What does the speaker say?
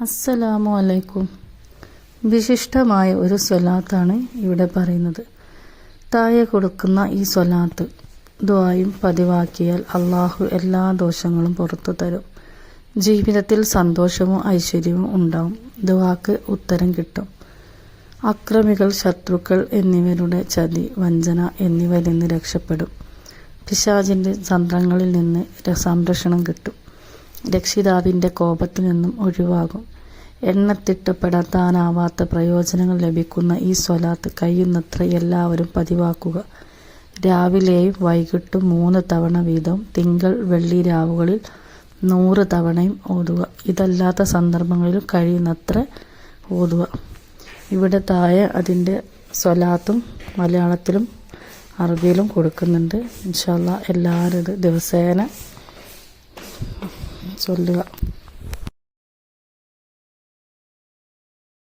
അസ്സലാമു അലൈക്കും വിശിഷ്ടമായ ഒരു സ്വലാത്താണ് ഇവിടെ പറയുന്നത്. താഴെ കൊടുക്കുന്ന ഈ സ്വലാത്ത് ദ്വായും പതിവാക്കിയാൽ അള്ളാഹു എല്ലാ ദോഷങ്ങളും പുറത്തു തരും. ജീവിതത്തിൽ സന്തോഷവും ഐശ്വര്യവും ഉണ്ടാവും. ദ്വാക്ക് ഉത്തരം കിട്ടും. അക്രമികൾ ശത്രുക്കൾ എന്നിവരുടെ ചതി വഞ്ചന എന്നിവരിൽ നിന്ന് രക്ഷപ്പെടും. പിശാചിന്റെ തന്ത്രങ്ങളിൽ നിന്ന് സംരക്ഷണം കിട്ടും. രക്ഷിതാവിന്റെ കോപത്തിൽ നിന്നും ഒഴിവാകും. എണ്ണത്തിട്ടപ്പെടാത്താനാവാത്ത പ്രയോജനങ്ങൾ ലഭിക്കുന്ന ഈ സ്വലാത്ത് കഴിയുന്നത്ര എല്ലാവരും പതിവാക്കുക. രാവിലെയും വൈകിട്ടും മൂന്ന് തവണ വീതം തിങ്കൾ വെള്ളി രാവുകളിൽ നൂറ് തവണയും ഓതുക. ഇതല്ലാത്ത സന്ദർഭങ്ങളിലും കഴിയുന്നത്ര ഓതുക. ഇവിടെ താഴെ അതിന്റെ സ്വലാത്തും മലയാളത്തിലും അറബിയിലും കൊടുക്കുന്നുണ്ട്. ഇൻഷാല്ല എല്ലാവരും ഇത് ദിവസേന 做了